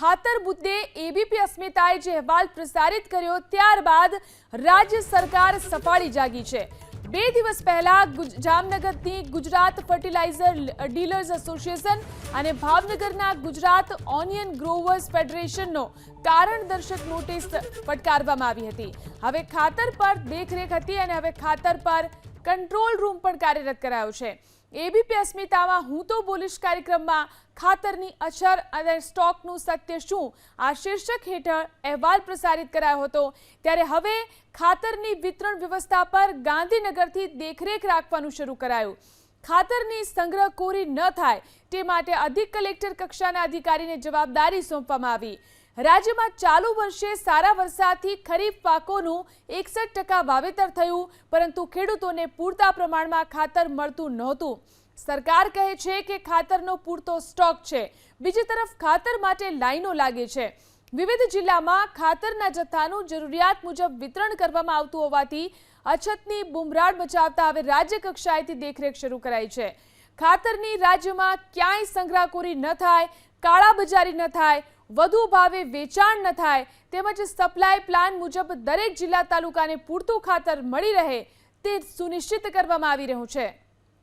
ખાતર મુદ્દે એબીપી અસ્મિતાએ જે અહેવાલ પ્રસારિત કર્યો ત્યારબાદ રાજ્ય સરકાર સફાળી જાગી છે. બે દિવસ પહેલા જામનગરની ગુજરાત ફર્ટિલાઇઝર ડીલર્સ એસોસિએશન અને ભાવનગરના ગુજરાત ઓનિયન ગ્રોવર્સ ફેડરેશનનો કારણ દર્શક નોટિસ ફટકારવામાં આવી હતી. હવે ખાતર પર દેખરેખ હતી અને હવે ખાતર પર કંટ્રોલ રૂમ પણ કાર્યરત કરાયો છે. એબીપી અસ્મિતામાં હું તો બોલીશ કાર્યક્રમમાં ખાતરની અછર અને સ્ટોકનું સત્ય શું? આ શીર્ષક હેઠળ અહેવાલ પ્રસારિત કરાયો હતો. ત્યારે હવે ખાતરની વિતરણ વ્યવસ્થા પર ગાંધીનગરથી દેખરેખ રાખવાનું શરૂ કરાયું. ખાતરની સંગ્રહખોરી ન થાય તે માટે અધિક કલેક્ટર કક્ષાના અધિકારીને જવાબદારી સોંપવામાં આવી. રાજ્યમાં ચાલુ વર્ષે સારા વરસાદથી ખરીફ પાકોનું એકસઠ ટકા વાવેતર થયું, પરંતુ ખેડૂતોને પૂરતા પ્રમાણમાં ખાતર મળતું નહોતું. સરકાર કહે છે કે ખાતરનો પૂરતો સ્ટોક છે. બીજી તરફ ખાતર માટે લાઈનો લાગે છે. વિવિધ જિલ્લામાં ખાતરના જથ્થાનું જરૂરિયાત મુજબ વિતરણ કરવામાં આવતું હોવાથી અછતની બુમરાડ મચાવતા હવે રાજ્ય કક્ષાએથી દેખરેખ શરૂ કરાઈ છે. ખાતરની રાજ્યમાં ક્યાંય સંગ્રહખોરી ન થાય, કાળાબજારી ન થાય વધુ ભાવે વેચાણ ન થાય તેમજ સપ્લાય પ્લાન મુજબ દરેક જિલ્લા તાલુકાને પૂરતું ખાતર મળી રહે તે સુનિશ્ચિત કરવામાં આવી રહ્યું છે.